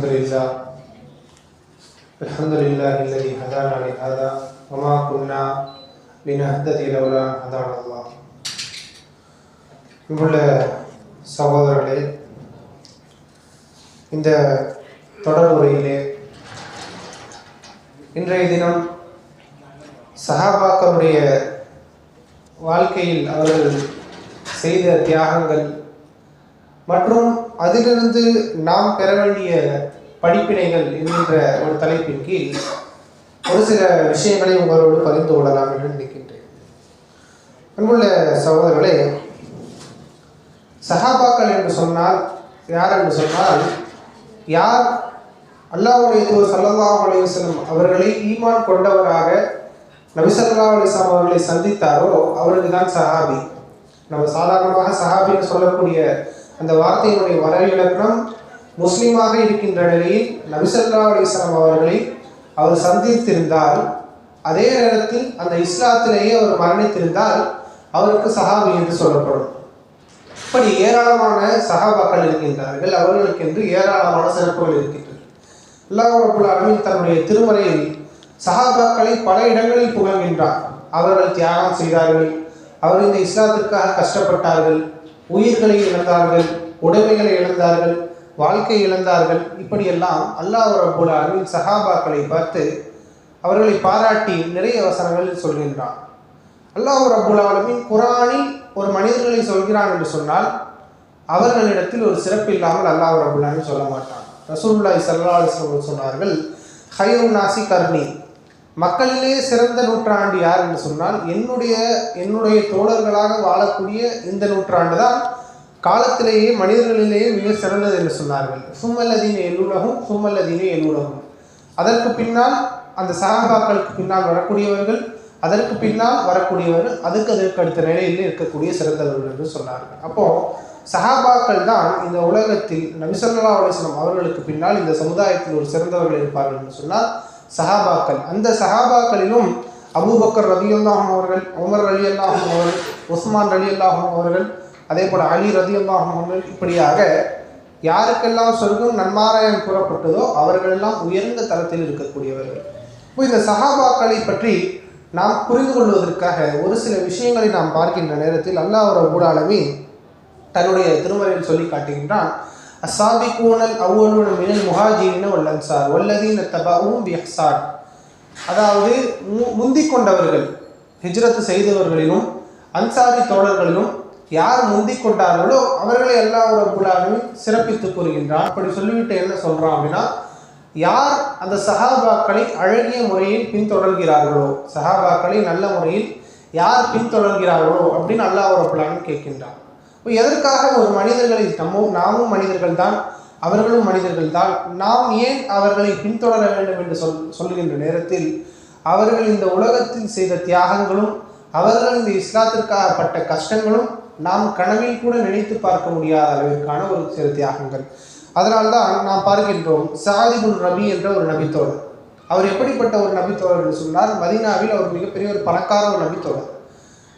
الحمد لله الحمد لله الذي هدانا لهذا وما كنا لنهتدي لولا هدانا الله. இங்குள்ள சகோதரர்களே இந்த தொடர் உரையிலே இன்றைய தினம் சஹாபாக்களுடைய வாழ்க்கையில் அவர்கள் செய்த தியாகங்கள் மற்றும் அதிலிருந்து நாம் பெற வேண்டிய படிப்பினைகள் என்கின்ற ஒரு தலைப்பின் கீழ் ஒரு சில விஷயங்களை உங்களோடு பகிர்ந்து கொள்ளலாம் என்று நினைக்கின்றேன். அன்புள்ள சகோதரர்களே சஹாபாக்கள் என்று சொன்னால் யார் என்று சொன்னால் யார் அல்லாஹுடைய தூர் ஸல்லல்லாஹு அலைஹி அவர்களை ஈமான் கொண்டவராக நபிசல்லா அலிஸ்லாம் அவர்களை சந்தித்தாரோ அவருக்கு தான் சஹாபி. நம்ம சாதாரணமாக சஹாபின்னு சொல்லக்கூடிய அந்த வார்த்தையினுடைய வரைவிலக்கணம் முஸ்லீமாக இருக்கின்ற நிலையில் நபிசல்லா அலிஸ்லாம் அவர்களை அவர் சந்தித்திருந்தால் அதே நேரத்தில் அந்த இஸ்லாத்திலேயே அவர் மரணித்திருந்தால் அவருக்கு சஹாபி என்று சொல்லப்படும். இப்படி ஏராளமான சகாபாக்கள் இருக்கின்றார்கள். அவர்களுக்கென்று ஏராளமான சிறப்புகள் இருக்கின்றன. அல்லாஹ் ரபுல் தன்னுடைய திருமறையில் சஹாபாக்களை பல இடங்களில் புகழ்கின்றார் அவர்கள் தியாகம் செய்தார்கள். அவர் இந்த இஸ்லாத்திற்காக கஷ்டப்பட்டார்கள். உயிர்களை இழந்தார்கள் உடைமைகளை இழந்தார்கள் வாழ்க்கை இழந்தார்கள். இப்படியெல்லாம் அல்லாஹ் ரபுல் ஆலமீன் சஹாபாக்களை பார்த்து அவர்களை பாராட்டி நிறைய வசனங்களில் சொல்கின்றான். அல்லாஹ் ரபுல் ஆலமீன் குரானில் ஒரு மனிதர்களை சொல்கிறான் என்று சொன்னால் அவர்களிடத்தில் ஒரு சிறப்பு இல்லாமல் அல்லாஹ் ரபுல் சொல்ல மாட்டான். ரசூல்லாய் ஸல்லல்லாஹு அலைஹி சொன்னார்கள் ஹைரும் நாசி கர்ணி மக்களிலே சிறந்த நூற்றாண்டு யார் என்று சொன்னால் என்னுடைய என்னுடைய தோழர்களாக வாழக்கூடிய இந்த நூற்றாண்டு தான் காலத்திலேயே மனிதர்களிலேயே மிக சிறந்தது என்று சொன்னார்கள். சும்மல்லதீன எல்லுலகும் சும்மல்லதீன எல்லுலகும் அதற்கு பின்னால் அந்த சகாபாக்களுக்கு பின்னால் வரக்கூடியவர்கள் அதற்கு பின்னால் வரக்கூடியவர்கள் அதுக்கு அதற்கு அடுத்த நிலையில் இருக்கக்கூடிய சிறந்தவர்கள் என்று சொன்னார்கள். அப்போ சஹாபாக்கள் தான் இந்த உலகத்தில் நபிசல்லா அலிஸ்லாம் அவர்களுக்கு பின்னால் இந்த சமுதாயத்தில் ஒரு சிறந்தவர்கள் இருப்பார்கள் என்று சொன்னால் சஹாபாக்கள். அந்த சஹாபாக்களிலும் அபூபக்கர் ரவி அல்லாஹும் அவர்கள் உமர் அலி அல்லாஹும் அவர்கள் உஸ்மான் அலி அல்லாஹும் அவர்கள் அதே போல் அலி ரதி அல்லாஹும் அவர்கள் இப்படியாக யாருக்கெல்லாம் சொர்க்கம் நன்மாராயம் கூறப்பட்டதோ அவர்களெல்லாம் உயர்ந்த தளத்தில் இருக்கக்கூடியவர்கள். இப்போ இந்த சஹாபாக்களை பற்றி நாம் புரிந்து கொள்வதற்காக ஒரு சில விஷயங்களை நாம் பார்க்கின்ற நேரத்தில் அல்லாஹ் ரபுல் தன்னுடைய திருமறையில் சொல்லி காட்டுகின்றான். அசாபிகூனல் அவ்வளோட மினல் முஹாஜீன வல்லன்சார் வல்லதீன தபாவும் பிஹ்சார் அதாவது மு முந்திக் கொண்டவர்கள் ஹிஜ்ரத்து செய்தவர்களிலும் அன்சாரி தோழர்களிலும் யார் முந்தி கொண்டார்களோ அவர்களை ஒரு ரபுல்லாலுமே சிறப்பித்து கூறுகின்றான். அப்படி சொல்லிவிட்டு என்ன சொல்கிறான் அப்படின்னா யார் அந்த சஹாபாக்களை அழகிய முறையில் பின்தொடர்கிறார்களோ சஹாபாக்களை நல்ல முறையில் யார் பின்தொடர்கிறார்களோ அப்படின்னு அல்லாஹ் ரபுல்லாலும் கேட்கின்றான். இப்போ எதற்காக ஒரு மனிதர்களை நம்ம நாமும் மனிதர்கள் தான் அவர்களும் மனிதர்கள் தான் நாம் ஏன் அவர்களை பின்தொடர வேண்டும் என்று சொல் சொல்லுகின்ற நேரத்தில் அவர்கள் இந்த உலகத்தில் செய்த தியாகங்களும் அவர்கள் இந்த இஸ்லாத்திற்காக பட்ட கஷ்டங்களும் நாம் கனவில் கூட நினைத்து பார்க்க முடியாத அளவிற்கான ஒரு சில தியாகங்கள். அதனால்தான் நாம் பார்க்கின்றோம் சாதிபுல் ரபி என்ற ஒரு நபித்தோழர். அவர் எப்படிப்பட்ட ஒரு நபித்தோழர் என்று சொன்னால் மதீனாவில் அவர் மிகப்பெரிய ஒரு பணக்கார ஒரு நபித்தோழர்.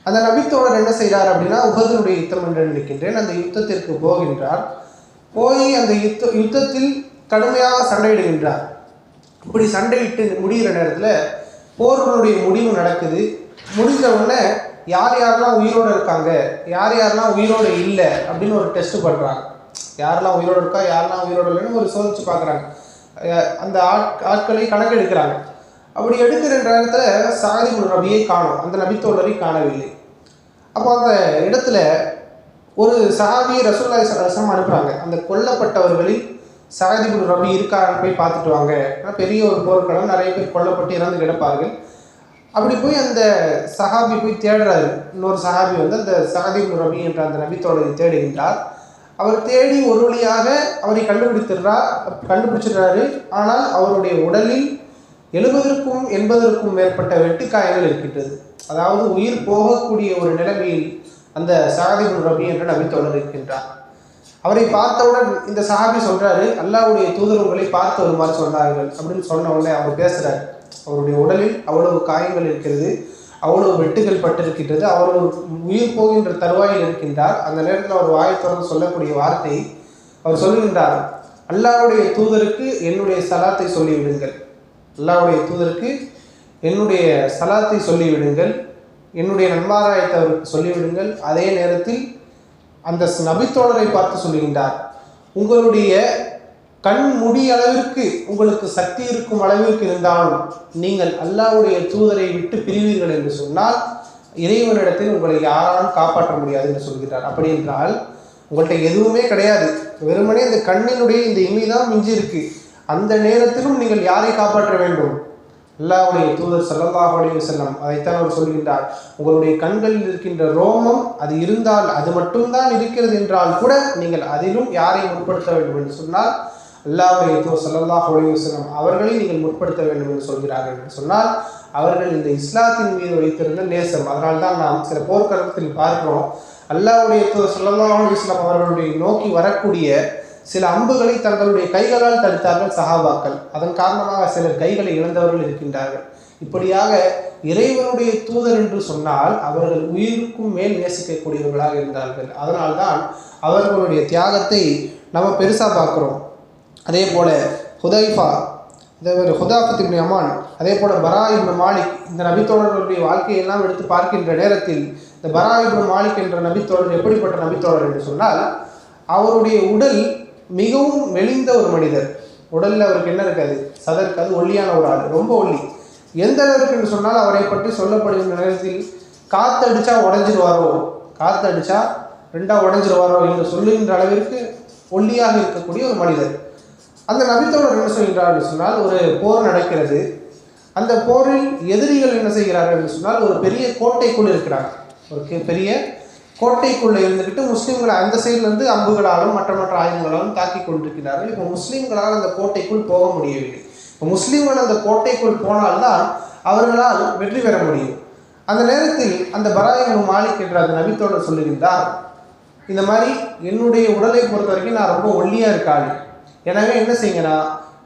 அந்த நபித்தோழர் என்ன செய்கிறார் அப்படின்னா உகதனுடைய யுத்தம் என்று நினைக்கின்றேன். அந்த யுத்தத்திற்கு போகின்றார். போய் அந்த யுத்த யுத்தத்தில் கடுமையாக சண்டையிடுகின்றார். இப்படி சண்டையிட்டு முடிகிற நேரத்தில் போர்களுடைய முடிவு நடக்குது. முடிஞ்ச உடனே யார் யாரெல்லாம் உயிரோடு இருக்காங்க யார் யாரெல்லாம் உயிரோடு இல்லை அப்படின்னு ஒரு டெஸ்ட் பண்ணுறாங்க யாரெல்லாம் உயிரோடு இருக்கா யாரெல்லாம் உயிரோடு இல்லைன்னு ஒரு சோதிச்சு பார்க்குறாங்க. அந்த ஆட் ஆட்களை கணக்கெடுக்கிறாங்க. அப்படி எடுக்கிற நேரத்தில் சாதி ஒரு நபியை காணும். அந்த நபித்தோழரை காணவில்லை. அப்போ அந்த இடத்துல ஒரு சஹாபி ரசூல்லாய் சரசம் அனுப்புகிறாங்க அந்த கொல்லப்பட்டவர்களில் சாதிபுல் ரபி இருக்காருன்னு போய் பார்த்துட்டு வாங்க. ஆனால் பெரிய ஒரு போர்க்களம் நிறைய பேர் கொல்லப்பட்டு இறந்து கிடப்பார்கள். அப்படி போய் அந்த சஹாபி போய் தேடுறாரு. இன்னொரு சஹாபி வந்து அந்த சாதிபுல் ரபி என்ற அந்த நபித்தோழரை தேடுகின்றார். அவர் தேடி ஒரு வழியாக அவரை கண்டுபிடித்துடுறார் கண்டுபிடிச்சிடுறாரு. ஆனால் அவருடைய உடலில் எழுபதற்கும் எண்பதற்கும் மேற்பட்ட வெட்டுக்காயங்கள் இருக்கின்றது. அதாவது உயிர் போகக்கூடிய ஒரு நிலைமையில் அந்த சஹாபிபுல் ரபி என்று நபித்தோழர் இருக்கின்றார். அவரை பார்த்தவுடன் இந்த சஹாபி சொல்றாரு அல்லாவுடைய தூதரவர்களை பார்த்து வருமாறு சொன்னார்கள். அப்படின்னு சொன்ன உடனே அவர் பேசுறாரு. அவருடைய உடலில் அவ்வளவு காயங்கள் இருக்கிறது அவ்வளவு வெட்டுகள் பட்டிருக்கின்றது அவ்வளவு உயிர் போகின்ற தருவாயில் இருக்கின்றார். அந்த நேரத்தில் அவர் வாயை திறந்து சொல்லக்கூடிய வார்த்தை அவர் சொல்லுகின்றார் அல்லாவுடைய தூதருக்கு என்னுடைய சலாத்தை சொல்லிவிடுங்கள். அல்லாவுடைய தூதருக்கு என்னுடைய சலாத்தை சொல்லிவிடுங்கள் என்னுடைய நன்மாராயத்தை அவருக்கு சொல்லிவிடுங்கள். அதே நேரத்தில் அந்த நபித்தோழரை பார்த்து சொல்லுகின்றார் உங்களுடைய கண் முடி அளவிற்கு உங்களுக்கு சக்தி இருக்கும் அளவிற்கு இருந்தாலும் நீங்கள் அல்லாஹ்வுடைய தூதரை விட்டு பிரிவீர்கள் என்று சொன்னால் இறைவனிடத்தில் உங்களை யாராலும் காப்பாற்ற முடியாது என்று சொல்கிறார் அப்படி என்றால் உங்கள்கிட்ட எதுவுமே கிடையாது. வெறுமனே இந்த கண்ணினுடைய இந்த இமை தான் மிஞ்சி இருக்கு அந்த நேரத்திலும் நீங்கள் யாரை காப்பாற்ற வேண்டும்? அல்லாவுடைய தூதர் ஸல்லல்லாஹு அலி செல்லம் அதைத்தான் அவர் சொல்கின்றார். உங்களுடைய கண்களில் இருக்கின்ற ரோமம் அது இருந்தால் அது மட்டும்தான் இருக்கிறது என்றால் கூட நீங்கள் அதிலும் யாரை முற்படுத்த வேண்டும் என்று சொன்னால் அல்லாவுடைய தூதர் ஸல்லல்லாஹு அலி செல்லம் அவர்களை நீங்கள் முற்படுத்த வேண்டும் என்று சொல்கிறார்கள் என்று சொன்னால் அவர்கள் இந்த இஸ்லாத்தின் மீது வைத்திருந்த நேசம். அதனால் தான் நாம் சில போர்க்களத்தில் பார்க்கிறோம். அல்லாவுடைய தூதர் ஸல்லல்லாஹு அலி அவர்களுடைய நோக்கி வரக்கூடிய சில அம்புகளை தங்களுடைய கைகளால் தடுத்தார்கள் சஹாபாக்கள். அதன் காரணமாக சிலர் கைகளை இழந்தவர்கள் இருக்கின்றார்கள். இப்படியாக இறைவனுடைய தூதர் என்று சொன்னால் அவர்கள் உயிருக்கும் மேல் நேசிக்கக்கூடியவர்களாக இருந்தார்கள். அதனால்தான் அவர்களுடைய தியாகத்தை நம்ம பெருசாக பார்க்குறோம். அதே போல ஹுதைஃபா இதே ஒரு அமான் அதே போல பரா இப்னு மாலிக் இந்த நபித்தோழர்களுடைய வாழ்க்கையெல்லாம் எடுத்து பார்க்கின்ற நேரத்தில் இந்த பரா இப்னு மாலிக் என்ற நபித்தோழர் எப்படிப்பட்ட நபித்தோழர் என்று சொன்னால் அவருடைய உடல் மிகவும் மெலிந்த ஒரு மனிதர். உடலில் அவருக்கு என்ன இருக்காது? சதை இருக்காது ஒல்லியான ஒரு ஆள் ரொம்ப ஒல்லி. எந்த அளவுக்கு என்று சொன்னால் அவரை பற்றி சொல்லப்படுகின்ற நேரத்தில் காத்தடிச்சா உடஞ்சிருவாரோ? காத்தடிச்சா ரெண்டா உடஞ்சிருவாரோ என்று சொல்லுகின்ற அளவிற்கு ஒல்லியாக இருக்கக்கூடிய ஒரு மனிதர். அந்த நபித்தோழர் என்ன சொல்கிறார் சொன்னால் ஒரு போர் நடக்கிறது. அந்த போரில் எதிரிகள் என்ன செய்கிறார்கள் என்று சொன்னால் ஒரு பெரிய கோட்டைக்குள் இருக்கிறாங்க ஒரு பெரிய கோட்டைக்குள்ளே இருந்துக்கிட்டு முஸ்லீம்களை அந்த சைட்லேருந்து அம்புகளாலும் மற்ற மற்ற ஆயுதங்களாலும் தாக்கி கொண்டிருக்கிறார்கள். இப்போ முஸ்லீம்களால் அந்த கோட்டைக்குள் போக முடியவில்லை. இப்போ முஸ்லீம்கள் அந்த கோட்டைக்குள் போனால்தான் அவர்களால் வெற்றி பெற முடியும். அந்த நேரத்தில் அந்த பராயிம் மாலிக் என்ற அந்த நபித்தோடர் சொல்லுகின்றார் இந்த மாதிரி என்னுடைய உடலை பொறுத்த வரைக்கும் நான் ரொம்ப ஒல்லியாக இருக்காள் எனவே என்ன செய்யுங்கன்னா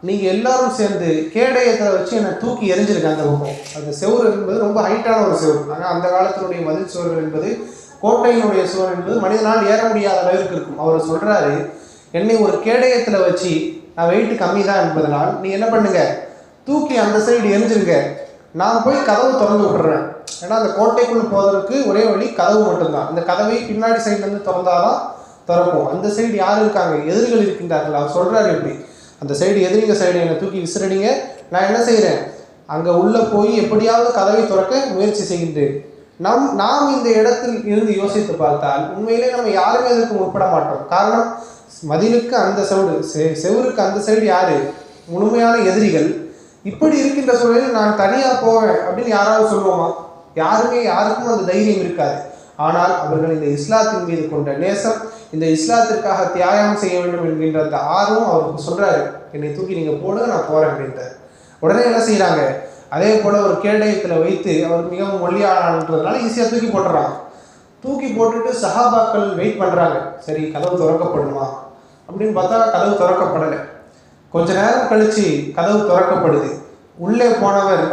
நீங்கள் எல்லாரும் சேர்ந்து கேடயத்தை வச்சு என்னை தூக்கி எரிஞ்சிருக்கேன் அந்த பக்கம் அந்த செவ்வறு என்பது ரொம்ப ஹைட்டான ஒரு செவ்வறு ஆனால் அந்த காலத்தினுடைய மதில் சுவர்கள் என்பது கோட்டையினுடைய சுவர் என்பது மனிதனால் ஏற முடியாத அளவிற்கு இருக்கும். அவர் சொல்கிறாரு என்னை ஒரு கேடயத்தில் வச்சு நான் வெயிட்டு கம்மி தான் என்பதனால் நீ என்ன பண்ணுங்க? தூக்கி அந்த சைடு எரிஞ்சிருங்க. நான் போய் கதவு திறந்து விட்டுறேன். ஏன்னா அந்த கோட்டைக்குள் போவதற்கு ஒரே வழி கதவு மட்டும்தான். அந்த கதவை பின்னாடி சைட்லேருந்து திறந்தாதான் திறப்போம். அந்த சைடு யார் இருக்காங்க? எதிரிகள் இருக்கின்றார்கள். அவர் சொல்கிறாரு எப்படி அந்த சைடு எதிரிங்க சைடு என்னை தூக்கி விசிறடிங்க. நான் என்ன செய்கிறேன் அங்கே உள்ளே போய் எப்படியாவது கதவை திறக்க முயற்சி செய்கின்றேன். நம் நாம் இந்த இடத்தில் இருந்து யோசித்து பார்த்தால் உண்மையிலே நம்ம யாருமே அதற்கு முற்பட மாட்டோம். காரணம் மதிலுக்கு அந்த செவுடு செ- செவருக்கு அந்த சைடு யாரு? முழுமையான எதிரிகள். இப்படி இருக்கின்ற சூழலில் நான் தனியாக போவேன் அப்படின்னு யாராவது சொல்லுவோமா? யாருமே யாருக்கும் அந்த தைரியம் இருக்காது. ஆனால் அவர்கள் இந்த இஸ்லாத்தின் மீது கொண்ட நேசம் இந்த இஸ்லாத்திற்காக தியாகம் செய்ய வேண்டும் என்கின்ற அந்த ஆர்வம் அவருக்கு சொல்றாரு. என்னை தூக்கி நீங்க போடுங்க நான் போறேன் அப்படின்றார். உடனே என்ன செய்கிறாங்க அதே போல் ஒரு கேடயத்தில் வைத்து அவர் மிகவும் ஒல்லியானன்றதுனால ஈஸியாக தூக்கி போட்டுறாங்க தூக்கி போட்டுட்டு சஹாபாக்கள் வெயிட் பண்ணுறாங்க சரி கதவு திறக்கப்படுமா அப்படின்னு பார்த்தா கதவு திறக்கப்படலை. கொஞ்ச நேரம் கழிச்சு கதவு திறக்கப்படுது. உள்ளே போனவர்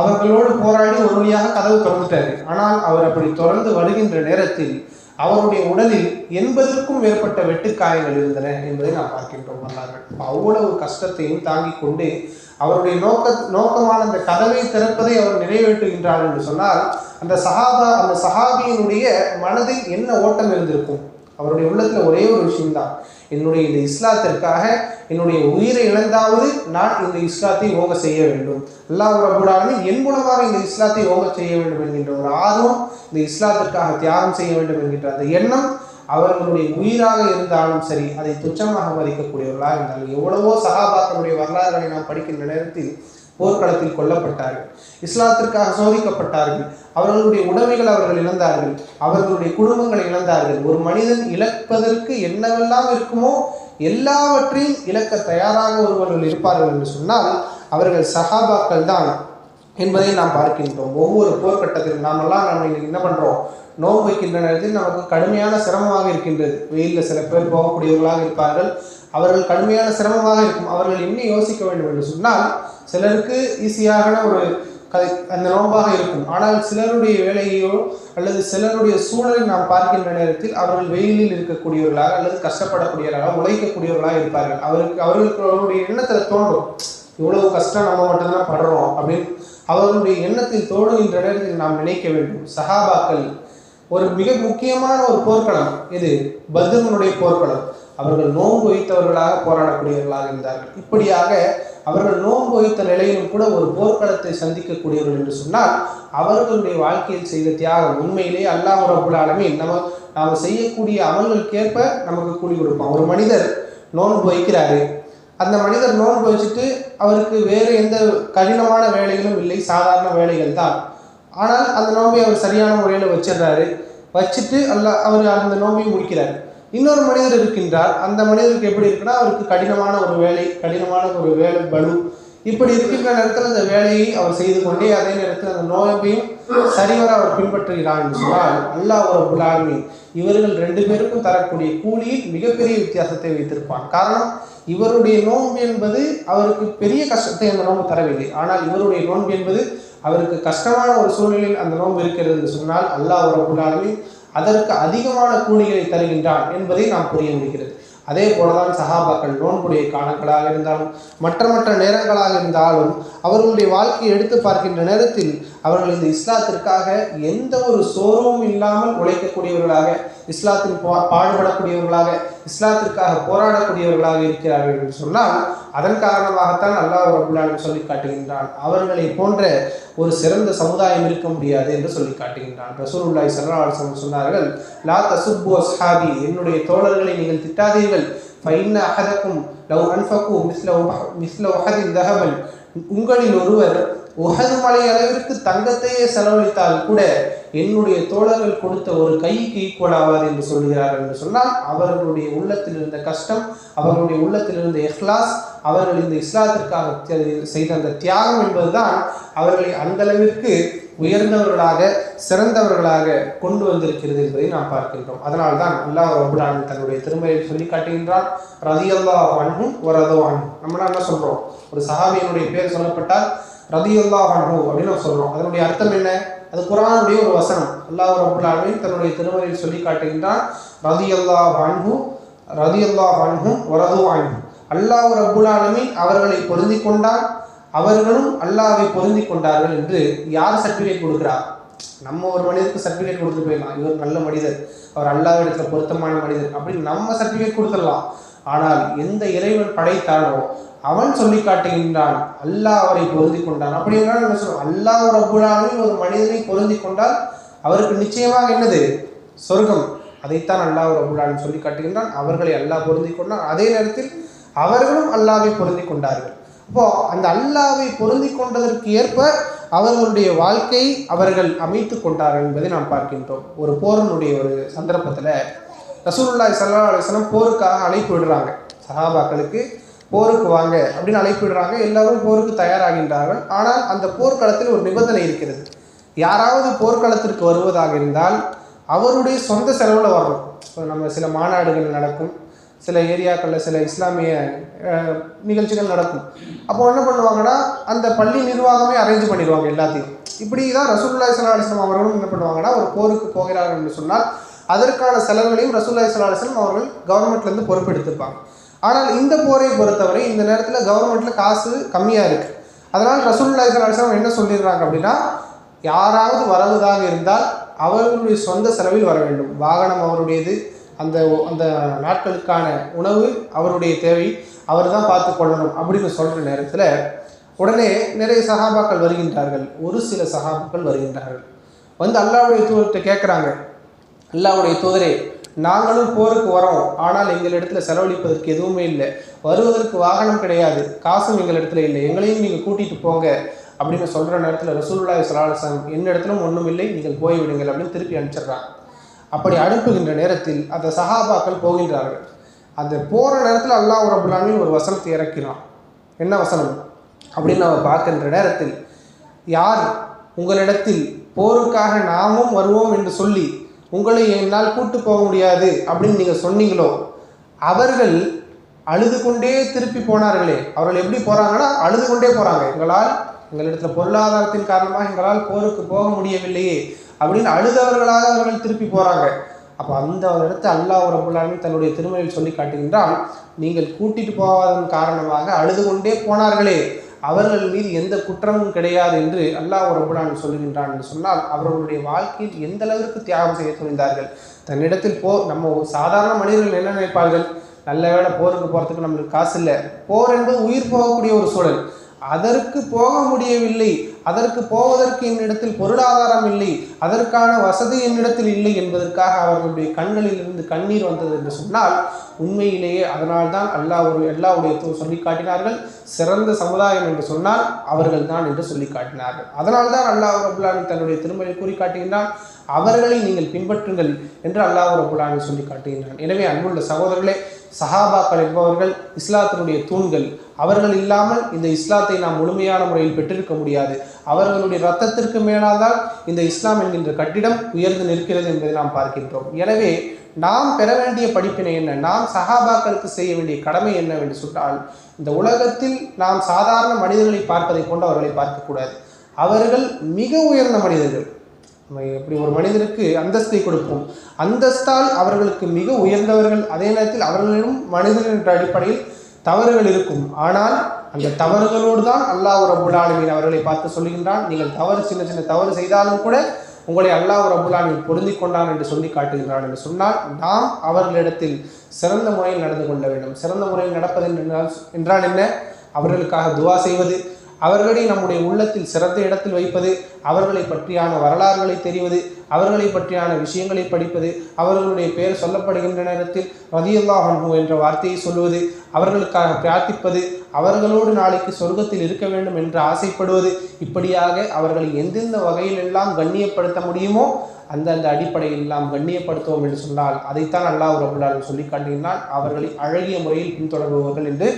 அவர்களோடு போராடி ஒரு வழியாக கதவு திறந்துட்டாரு. ஆனால் அவர் அப்படி தொடர்ந்து வருகின்ற நேரத்தில் அவருடைய உடலில் எண்பதற்கும் மேற்பட்ட வெட்டுக்காயங்கள் இருந்தன என்பதை நாம் பார்க்கின்றோம். வரலாறு அவ்வளவு கஷ்டத்தையும் தாங்கிக் கொண்டு அவருடைய நோக்க நோக்கமான அந்த கதவை திறப்பதை அவர் நிறைவேற்றுகின்றார் என்று சொன்னால் அந்த சஹாபா அந்த சஹாபியினுடைய மனதில் என்ன ஓட்டம் இருந்திருக்கும்? அவருடைய உள்ளத்தில் ஒரே ஒரு விஷயம்தான். என்னுடைய இந்த இஸ்லாத்திற்காக என்னுடைய உயிரை இழந்தாவது நான் இந்த இஸ்லாத்தை ஓங்க செய்ய வேண்டும். அல்லாஹ் ரபுடாலுமே என் மூலமாக இந்த இஸ்லாத்தை ஓங்க செய்ய வேண்டும் என்கின்ற ஒரு ஆர்வம் இந்த இஸ்லாத்திற்காக தியாகம் செய்ய வேண்டும் என்கின்ற அந்த எண்ணம் அவர்களுடைய உயிராக இருந்தாலும் சரி அதை துச்சமாக மதிக்கக்கூடியவர்களாக இருந்தாலும் எவ்வளவோ சகாபாக்களுடைய வரலாறுகளை நாம் படிக்கின்ற நேரத்தில் போர்க்களத்தில் கொல்லப்பட்டார்கள். இஸ்லாத்திற்காக சோதிக்கப்பட்டார்கள். அவர்களுடைய உடைமைகள் அவர்கள் இழந்தார்கள். அவர்களுடைய குடும்பங்களை இழந்தார்கள். ஒரு மனிதன் இழப்பதற்கு என்னவெல்லாம் இருக்குமோ எல்லாவற்றையும் இழக்க தயாராக ஒருவர்கள் இருப்பார்கள் என்று சொன்னால் அவர்கள் சகாபாக்கள் தான் என்பதை நாம் பார்க்கின்றோம். ஒவ்வொரு போர்க்கட்டத்திலும் நாமெல்லாம் நம்ம இன்னைக்கு என்ன பண்ணுறோம் நோன்பு வைக்கின்ற நேரத்தில் நமக்கு கடுமையான சிரமமாக இருக்கின்றது. வெயிலில் சில பேர் போகக்கூடியவர்களாக இருப்பார்கள். அவர்கள் கடுமையான சிரமமாக இருக்கும். அவர்கள் என்ன யோசிக்க வேண்டும் என்று சொன்னால் சிலருக்கு ஈஸியான ஒரு கதை அந்த நோன்பாக இருக்கும். ஆனால் சிலருடைய வேலையோ அல்லது சிலருடைய சூழலை நாம் பார்க்கின்ற நேரத்தில் அவர்கள் வெயிலில் இருக்கக்கூடியவர்களாக அல்லது கஷ்டப்படக்கூடியவர்களாக உழைக்கக்கூடியவர்களாக இருப்பார்கள். அவருக்கு அவர்களுக்கு அவருடைய எண்ணத்தில் தோன்றும். இவ்வளவு கஷ்டம் நம்ம மட்டும்தான் படுறோம் அப்படின்னு அவர்களுடைய எண்ணத்தில் தோணுகின்ற நேரத்தில் நாம் நினைக்க வேண்டும். சகாபாக்கள் ஒரு மிக முக்கியமான ஒரு போர்க்களம் இது பத்ரனுடைய போர்க்களம். அவர்கள் நோன்பு வைத்தவர்களாக போராடக்கூடியவர்களாக இருந்தார்கள். இப்படியாக அவர்கள் நோன்பு வைத்த நிலையிலும் கூட ஒரு போர்க்களத்தை சந்திக்கக்கூடியவர்கள் என்று சொன்னால் அவர்களுடைய வாழ்க்கையில் செய்த தியாகம் உண்மையிலே அல்லாஹ் ரபுல்லாலுமே நம்ம நாம் செய்யக்கூடிய அமல்களுக்கேற்ப நமக்கு கூலி கொடுப்பான். ஒரு மனிதர் நோன்பு வைக்கிறாரு. அந்த மனிதர் நோன்பு வச்சுட்டு அவருக்கு வேறு எந்த கடினமான வேலைகளும் இல்லை. சாதாரண வேலைகள் தான். ஆனால் அந்த நோம்பை அவர் சரியான முறையில் வச்சிடுறாரு. வச்சுட்டு அல்ல அவர் அந்த நோம்பையும் முடிக்கிறார். இன்னொரு மனிதர் இருக்கின்றார். அந்த மனிதருக்கு எப்படி இருக்குன்னா அவருக்கு கடினமான ஒரு வேலை கடினமான ஒரு வேலை பலு. இப்படி இருக்கின்ற நேரத்தில் அந்த வேலையை அவர் செய்து கொண்டே அதே நேரத்தில் அந்த நோயையும் சரிவர அவர் பின்பற்றுகிறார் என்று சொன்னால் அல்லா ஒரு புலாமி இவர்கள் ரெண்டு பேருக்கும் தரக்கூடிய கூலியில் மிகப்பெரிய வித்தியாசத்தை வைத்திருப்பான். காரணம் இவருடைய நோன்பு என்பது அவருக்கு பெரிய கஷ்டத்தை அந்த நோன்பு தரவில்லை. ஆனால் இவருடைய நோன்பு என்பது அவருக்கு கஷ்டமான ஒரு சூழ்நிலையில் அந்த நோன்பு இருக்கிறது என்று சொன்னால் அல்லாஹ் ரபுல்லாலுமே அதற்கு அதிகமான கூலிகளை தருகின்றான் என்பதை நாம் புரிய முடிகிறது அதே போலதான் சஹாபாக்கள் நோன்புடைய காலங்களாக இருந்தாலும் மற்ற மற்ற நேரங்களாக இருந்தாலும் அவர்களுடைய வாழ்க்கையை எடுத்து பார்க்கின்ற நேரத்தில் அவர்கள் இந்த இஸ்லாத்திற்காக எந்த ஒரு சோர்வும் இல்லாமல் உழைக்கக்கூடியவர்களாக இஸ்லாத்தின் பாடுபடக்கூடியவர்களாக இஸ்லாத்திற்காக போராடக்கூடியவர்களாக இருக்கிறார்கள் என்று சொன்னால் அதன் காரணமாகத்தான் அல்லாஹ் ரபுல்லாலும் சொல்லி காட்டுகின்றான். அவர்களை போன்ற ஒரு சிறந்த சமுதாயம் இருக்க முடியாது என்று சொல்லி காட்டுகின்றான். ரசூலுல்லாய் சல்லாசன் சொன்னார்கள் லா தசுப்பு அஸ்ஹாபி என்னுடைய தோழர்களை நீங்கள் திட்டாதீர்கள். ஃபைன்ன அஹதக்கும் லவ் அன்ஃபக்கு மிஸ்ல மிஸ்ல உஹதின் தகவல் உங்களில் ஒருவர் உகது மலை அளவிற்கு தங்கத்தையே செலவழித்தால் கூட என்னுடைய தோழர்கள் கொடுத்த ஒரு கைக்கு ஈக்குவல் ஆவாது என்று சொல்கிறார் என்று சொன்னால் அவர்களுடைய உள்ளத்தில் இருந்த கஷ்டம் அவர்களுடைய உள்ளத்தில் இருந்த எஹ்லாஸ் அவர்கள் இந்த இஸ்லாத்திற்காக செய்த அந்த தியாகம் என்பதுதான் அவர்களை அந்தளவிற்கு உயர்ந்தவர்களாக சிறந்தவர்களாக கொண்டு வந்திருக்கிறது என்பதை நாம் பார்க்கின்றோம். அதனால்தான் அல்லாஹ் ரபுல்லான் தன்னுடைய திருமையை சொல்லி காட்டுகின்றான் ரதியல்லா ஒரு ரதோ அண் நம்மளாம் என்ன சொல்கிறோம் ஒரு சஹாபியனுடைய பேர் சொல்லப்பட்டால் ரதியுல்லா அனுபவம் அப்படின்னு நம்ம சொல்றோம். அதனுடைய அர்த்தம் என்ன? அது குரானுடைய ஒரு வசனம். அல்லாஹ் ரபுல் தன்னுடைய திருமறையில் சொல்லி காட்டுகின்றான் ரதியுல்லா அன்ஹு ரதியுல்லா அன்ஹும் வரது அன்ஹு அல்லாஹ் ரபுல் அவர்களை பொருந்தி கொண்டார் அவர்களும் அல்லாவை பொருந்தி கொண்டார்கள் என்று யார் சர்டிஃபிகேட் கொடுக்கிறார்? நம்ம ஒரு மனிதருக்கு சர்டிஃபிகேட் கொடுத்து போயிடலாம். இவர் நல்ல மனிதர். அவர் அல்லாவிடத்தில் பொருத்தமான மனிதர் அப்படின்னு நம்ம சர்டிஃபிகேட் கொடுத்துடலாம். ஆனால் எந்த இறைவன் படைத்தாலோ அவன் சொல்லி காட்டுகின்றான். அல்லாஹ் அவரை பொருந்தி கொண்டான். அப்படி என்றால் என்ன சொல்றோம்? அல்லாஹ் ரபுல்லாலும் ஒரு மனிதனை பொருந்தி கொண்டால் அவருக்கு நிச்சயமாக என்னது? சொர்க்கம். அதைத்தான் அல்லாஹ் ரபுல்லாலும் சொல்லி காட்டுகின்றான். அவர்களை அல்லாஹ் பொருந்தி கொண்டான். அதே நேரத்தில் அவர்களும் அல்லாவை பொருந்தி கொண்டார்கள். அப்போ அந்த அல்லாவை பொருந்தி கொண்டதற்கு ஏற்ப அவர்களுடைய வாழ்க்கை அவர்கள் அமைத்து கொண்டார்கள் என்பதை நாம் பார்க்கின்றோம். ஒரு போரனுடைய ஒரு சந்தர்ப்பத்தில் ரசூலுல்லாஹி சல்லா அலைஹி போருக்காக அழைப்பு விடுறாங்க. சஹாபாக்களுக்கு போருக்கு வாங்க அப்படின்னு அழைப்பு விடுறாங்க எல்லாரும் போருக்கு தயாராகின்றார்கள். ஆனால் அந்த போர்க்களத்தில் ஒரு நிபந்தனை இருக்கிறது. யாராவது போர்க்களத்திற்கு வருவதாக இருந்தால் அவருடைய சொந்த செலவில் வரணும். இப்போ நம்ம சில மாநாடுகள் நடக்கும். சில ஏரியாக்களில் சில இஸ்லாமிய நிகழ்ச்சிகள் நடக்கும். அப்போ என்ன பண்ணுவாங்கன்னா அந்த பள்ளி நிர்வாகமே அரேஞ்ச் பண்ணிடுவாங்க எல்லாத்தையும். இப்படி தான் ரசூலுல்லாஹி ஸல்லல்லாஹு அலிஸ்லாம் அவர்களும் என்ன பண்ணுவாங்கன்னா ஒரு போருக்கு போகிறார்கள் என்று சொன்னால் அதற்கான செலவுகளையும் ரசூலுல்லாஹி ஸல்லல்லாஹு அலிஸ்லாம் அவர்கள் கவர்மெண்ட்லேருந்து பொறுப்பெடுத்திருப்பாங்க. ஆனால் இந்த போரை பொறுத்தவரை இந்த நேரத்தில் கவர்மெண்ட்டில் காசு கம்மியாக இருக்குது அதனால் ரசூல்லாய் சலாசம் என்ன சொல்லிடுறாங்க அப்படின்னா யாராவது வரவதாக இருந்தால் அவர்களுடைய சொந்த செலவில் வர வேண்டும். வாகனம் அவருடையது அந்த அந்த நாட்களுக்கான உணவு அவருடைய தேவை அவர் தான் பார்த்து கொள்ளணும் அப்படின்னு சொல்கிற நேரத்தில் உடனே நிறைய சகாபாக்கள் வருகின்றார்கள். ஒரு சில சகாபாக்கள் வருகின்றார்கள். வந்து அல்லாவுடைய தூதர்கிட்ட கேட்குறாங்க. அல்லாவுடைய தூதரே நாங்களும் போருக்கு வரோம். ஆனால் எங்களிடத்துல செலவழிப்பதற்கு எதுவுமே இல்லை. வருவதற்கு வாகனம் கிடையாது. காசும் எங்களிடத்துல இல்லை. எங்களையும் நீங்கள் கூட்டிகிட்டு போங்க. அப்படின்னு சொல்கிற நேரத்தில் ரசூல்லாய் சலாஹம் அலைஹி வஸல்லம் என்னிடத்திலும் ஒன்றும் இல்லை. நீங்கள் போய்விடுங்கள். அப்படின்னு திருப்பி அனுப்பிச்சிடுறாங்க அப்படி அனுப்புகின்ற நேரத்தில் அந்த சஹாபாக்கள் போகின்றார்கள். அந்த போகிற நேரத்தில் அல்லாஹ் ரபுல்லாமின் ஒரு வசனத்தை இறக்கிறான் என்ன வசனம்? அப்படின்னு நம்ம பார்க்கின்ற நேரத்தில் யார் உங்களிடத்தில் போருக்காக நாமும் வருவோம் என்று சொல்லி உங்களை என்னால் கூட்டு போக முடியாது அப்படின்னு நீங்கள் சொன்னீங்களோ அவர்கள் அழுது கொண்டே திருப்பி போனார்களே. அவர்கள் எப்படி போகிறாங்கன்னா அழுது கொண்டே போகிறாங்க எங்களால் எங்களிடத்தில் பொருளாதாரத்தின் காரணமாக எங்களால் போருக்கு போக முடியவில்லையே அப்படின்னு அழுதவர்களாக அவர்கள் திருப்பி போகிறாங்க அப்போ அந்த இடத்தை அல்லாஹ் ரபுல்லாலும் தன்னுடைய திருமணம் சொல்லி காட்டுகின்றால் நீங்கள் கூட்டிட்டு போகாதன் காரணமாக அழுது கொண்டே போனார்களே. அவர்கள் மீது எந்த குற்றமும் கிடையாது என்று அல்லாஹ் ரபுலான் சொல்லுகின்றான் என்று சொன்னால் அவர்களுடைய வாழ்க்கையில் எந்த அளவிற்கு தியாகம் செய்ய துணிந்தார்கள்? தன்னிடத்தில் போ நம்ம சாதாரண மனிதர்கள் என்ன நினைப்பார்கள்? நல்ல வேளை போருக்கு போகிறதுக்கு நம்மளுக்கு காசு இல்லை. போர் என்பது உயிர் போகக்கூடிய ஒரு சூழல். அதற்கு போக முடியவில்லை. அதற்கு போவதற்கு என்னிடத்தில் பொருளாதாரம் இல்லை. அதற்கான வசதி என்னிடத்தில் இல்லை என்பதற்காக அவர்களுடைய கண்களில் இருந்து கண்ணீர் வந்தது என்று சொன்னால் உண்மையிலேயே அதனால்தான் அல்லாஹ் ஒரு அல்லாவுடைய சொல்லி காட்டினார்கள். சிறந்த சமுதாயம் என்று சொன்னால் அவர்கள் தான் என்று சொல்லி காட்டினார்கள். அதனால்தான் அல்லாஹ் ரபுல்லானி தன்னுடைய திருமலை கூறி காட்டுகின்றான் அவர்களை நீங்கள் பின்பற்றுங்கள் என்று அல்லாஹ் ரபுல்லானி சொல்லி காட்டுகின்றான். எனவே அன்புள்ள சகோதரர்களே சஹாபாக்கள் என்பவர்கள் இஸ்லாத்தினுடைய தூண்கள். அவர்கள் இல்லாமல் இந்த இஸ்லாத்தை நாம் முழுமையான முறையில் பெற்றிருக்க முடியாது. அவர்களுடைய ரத்தத்திற்கு மேலால்தான் இந்த இஸ்லாம் என்கின்ற கட்டிடம் உயர்ந்து நிற்கிறது என்பதை நாம் பார்க்கின்றோம். எனவே நாம் பெற வேண்டிய படிப்பினை என்ன? நாம் சஹாபாக்களுக்கு செய்ய வேண்டிய கடமை என்னவென்று சொன்னால் இந்த உலகத்தில் நாம் சாதாரண மனிதர்களை பார்ப்பதை கொண்டு அவர்களை பார்க்கக்கூடாது. அவர்கள் மிக உயர்ந்த மனிதர்கள். நம்ம எப்படி ஒரு மனிதனுக்கு அந்தஸ்தை கொடுப்போம். அந்தஸ்தால் அவர்களுக்கு மிக உயர்ந்தவர்கள் அதே நேரத்தில் அவர்களிடம் மனிதர்கள் என்ற அடிப்படையில் தவறுகள் இருக்கும். ஆனால் அந்த தவறுகளோடு தான் அல்லாஹ் ரபுல் அவர்களை பார்த்து சொல்லுகின்றான் நீங்கள் தவறு சின்ன சின்ன தவறு செய்தாலும் கூட உங்களை அல்லாஹ் ரபுல் ஆலமீன் பொருந்தி கொண்டான் என்று சொல்லி காட்டுகின்றான் என்று சொன்னால் நாம் அவர்களிடத்தில் சிறந்த முறையில் நடந்து கொள்ள வேண்டும். சிறந்த முறையில் நடப்பது என்றால் என்றால் என்ன? அவர்களுக்காக துவா செய்வது அவர்களை நம்முடைய உள்ளத்தில் சிறந்த இடத்தில் வைப்பது அவர்களை பற்றியான வரலாறுகளை தெரிவது அவர்களை பற்றியான விஷயங்களை படிப்பது அவர்களுடைய பெயர் சொல்லப்படுகின்ற நேரத்தில் ரதியுல்லாஹன்ஹு என்ற வார்த்தையை சொல்லுவது அவர்களுக்காக பிரார்த்திப்பது அவர்களோடு நாளைக்கு சொர்க்கத்தில் இருக்க வேண்டும் என்று ஆசைப்படுவது இப்படியாக அவர்களை எந்தெந்த வகையில் எல்லாம் கண்ணியப்படுத்த முடியுமோ அந்தந்த அடிப்படையில் நாம் கண்ணியப்படுத்துவோம் என்று சொன்னால் அதைத்தான் அல்லாஹ் ரபுல்லாலும் சொல்லி காட்டுகின்றான் அவர்களை அழகிய முறையில் பின்தொடர்பவர்கள் என்று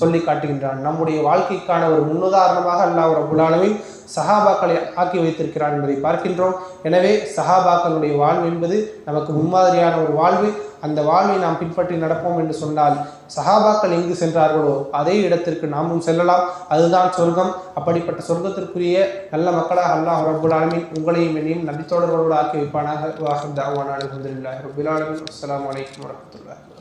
சொல்லி காட்டுகின்றான். நம்முடைய வாழ்க்கைக்கான ஒரு முன்னுதாரணமாக அல்லாஹ் ரபுல்லானவின் சஹாபாக்களை ஆக்கி வைத்திருக்கிறான் என்பதை பார்க்கின்றோம். எனவே சஹாபாக்களுடைய வாழ்வு என்பது நமக்கு முன்மாதிரியான ஒரு வாழ்வு. அந்த வாழ்வை நாம் பின்பற்றி நடப்போம் என்று சொன்னால் சஹாபாக்கள் எங்கு சென்றார்களோ அதே இடத்திற்கு நாமும் செல்லலாம். அதுதான் சொர்க்கம். அப்படிப்பட்ட சொர்க்கத்திற்குரிய நல்ல மக்களாக அல்லாஹ் ரபுல் உங்களையும் என்னையும் நபித்தோழர்களோடு ஆக்கி வைப்பானாக. வாஹத் தாவான அலமதுல்லாஹ் ரபுல் அஸ்லாம் வலைக்கம் வரமத்துல்லாஹ்